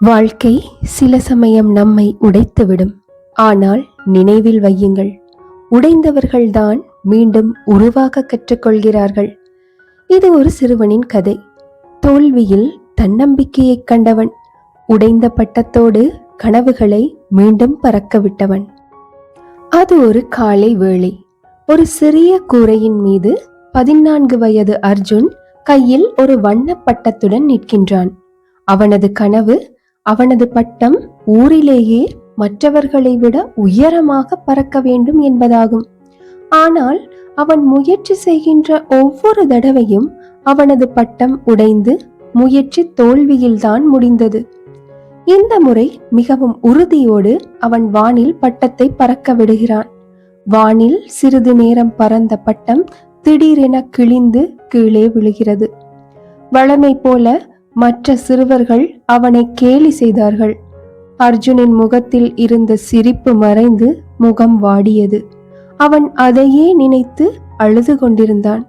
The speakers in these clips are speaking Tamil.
வாழ்க்கை சில சமயம் நம்மை உடைத்துவிடும். ஆனால் நினைவில் வையுங்கள் உடைந்தவர்கள்தான் மீண்டும் உருவாக கற்றுக்கொள்கிறார்கள். இது ஒரு சிறுவனின் கதை. தோல்வியில் தன்னம்பிக்கையைக் கண்டவன் உடைந்த பட்டத்தோடு கனவுகளை மீண்டும் பறக்க விட்டவன் அது ஒரு காலை வேளை. ஒரு சிறிய கூரையின் மீது பதினான்கு வயது அர்ஜுன் கையில் ஒரு வண்ண பட்டத்துடன் நிற்கின்றான். அவனது கனவு அவனது பட்டம் ஊரிலேயே மற்றவர்களை விட உயரமாக பறக்க வேண்டும் என்பதாகும். ஆனால் அவன் முயற்சி செய்கின்ற ஒவ்வொரு தடவையும் அவனது பட்டம் உடைந்து முயற்சி தோல்வியில்தான் முடிந்தது. இந்த முறை மிகவும் உறுதியோடு அவன் வானில் பட்டத்தை பறக்க விடுகிறான். வானில் சிறிது நேரம் பறந்த பட்டம் திடீரென கிழிந்து கீழே விழுகிறது. வளமை போல மற்ற சிறுவர்கள் அவனை கேலி செய்தார்கள். அர்ஜுனின் முகத்தில் இருந்த சிரிப்பு மறைந்து முகம் வாடியது. அவன் அதையே நினைத்து அழுது கொண்டிருந்தான்.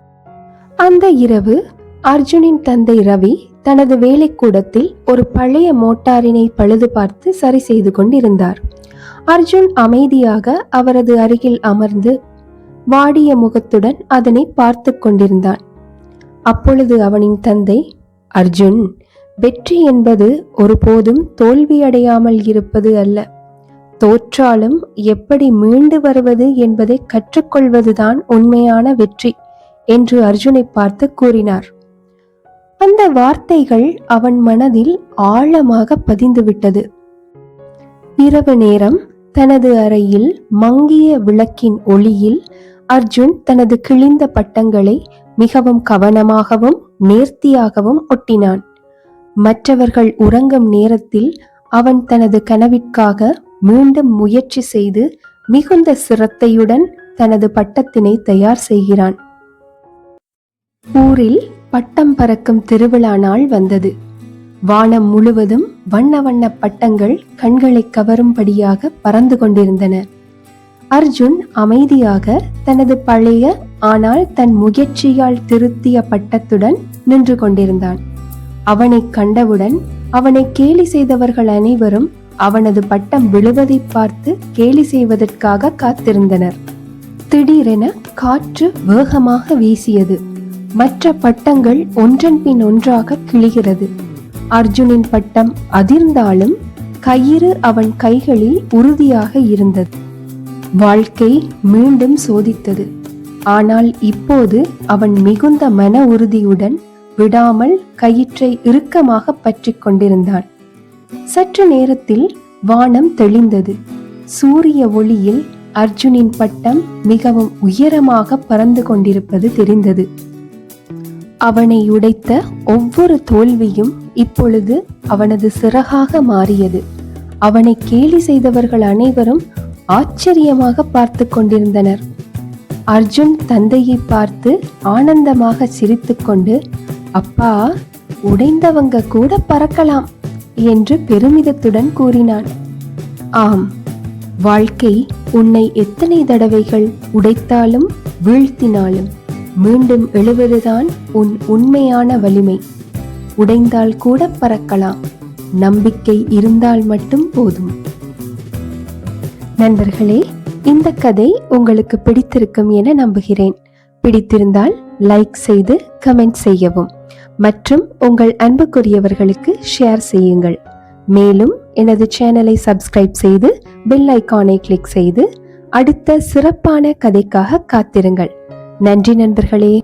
அந்த இரவு அர்ஜுனின் தந்தை ரவி தனது வேலைக்கூடத்தில் ஒரு பழைய மோட்டாரினை பழுது பார்த்து சரி செய்து கொண்டிருந்தார். அர்ஜுன் அமைதியாக அவரது அருகில் அமர்ந்து வாடிய முகத்துடன் அதனை பார்த்து கொண்டிருந்தான். அப்பொழுது அவனின் தந்தை அர்ஜுன் வெற்றி என்பது ஒருபோதும் தோல்வியடையாமல் இருப்பது அல்ல. தோற்றாலும் எப்படி மீண்டு வருவது என்பதை கற்றுக்கொள்வதுதான் உண்மையான வெற்றி என்று அர்ஜுனை பார்த்து கூறினார். அந்த வார்த்தைகள் அவன் மனதில் ஆழமாக பதிந்துவிட்டது. இரவு நேரம் தனது அறையில் மங்கிய விளக்கின் ஒளியில் அர்ஜுன் தனது கிழிந்த பட்டங்களை மிகவும் கவனமாகவும் நேர்த்தியாகவும் ஒட்டினான். மற்றவர்கள் உறங்கும் நேரத்தில் அவன் தனது கனவிற்காக மீண்டும் முயற்சி செய்து மிகுந்த சிரத்தையுடன் தனது பட்டத்தினை தயார் செய்கிறான். ஊரில் பட்டம் பறக்கும் திருவிழா நாள் வந்தது. வானம் முழுவதும் வண்ண வண்ண பட்டங்கள் கண்களை கவரும்படியாக பறந்து கொண்டிருந்தன. அர்ஜுன் அமைதியாக தனது பழைய ஆனால் தன் முயற்சியால் திருத்திய பட்டத்துடன் நின்று கொண்டிருந்தான். அவனை கண்டவுடன் அவனை கேலி செய்தவர்கள் அனைவரும் அவனது பட்டம் விழுவதை பார்த்து கேலி செய்வதற்காக காத்திருந்தனர். திடீரென காற்று வேகமாக வீசியது. மற்ற பட்டங்கள் ஒன்றன் பின் ஒன்றாக கிழிகிறது. அர்ஜுனின் பட்டம் அதிர்ந்தாலும் கயிறு அவன் கைகளில் உறுதியாக இருந்தது. வாழ்க்கை மீண்டும் சோதித்தது. ஆனால் இப்போது அவன் மிகுந்த மன உறுதியுடன் விடாமல் கயிற்றை இறுக்கமாக பற்றி கொண்டிருந்தான் சற்று நேரத்தில் வானம் தெளிந்தது. சூரிய ஒளியில் அர்ஜுனின் பட்டம் மிகவும் உயரமாக பறந்து கொண்டிருப்பது தெரிந்தது. அவனை உடைத்த ஒவ்வொரு தோல்வியும் இப்பொழுது அவனது சிறகாக மாறியது. அவனை கேலி செய்தவர்கள் அனைவரும் ஆச்சரியமாக பார்த்து கொண்டிருந்தனர். அர்ஜுன் தந்தையை பார்த்து ஆனந்தமாக சிரித்துக்கொண்டு அப்பா உடைந்தவங்க கூட பறக்கலாம் என்று பெருமிதத்துடன் கூறினான். ஆம் வாழ்க்கை உன்னை எத்தனை தடவைகள் உடைத்தாலும் வீழ்த்தினாலும் மீண்டும் எழுவதுதான் உன் உண்மையான வலிமை. உடைந்தால் கூட பறக்கலாம் நம்பிக்கை இருந்தால் மட்டும் போதும். நண்பர்களே இந்த கதை உங்களுக்கு பிடித்திருக்கும் என நம்புகிறேன். பிடித்திருந்தால் லைக் செய்து கமெண்ட் செய்யவும். மற்றும் உங்கள் அன்புக்குரியவர்களுக்கு ஷேர் செய்யுங்கள். மேலும் எனது சேனலை சப்ஸ்கிரைப் செய்து பெல் ஐக்கானை கிளிக் செய்து அடுத்த சிறப்பான கதைக்காக காத்திருங்கள். நன்றி நண்பர்களே.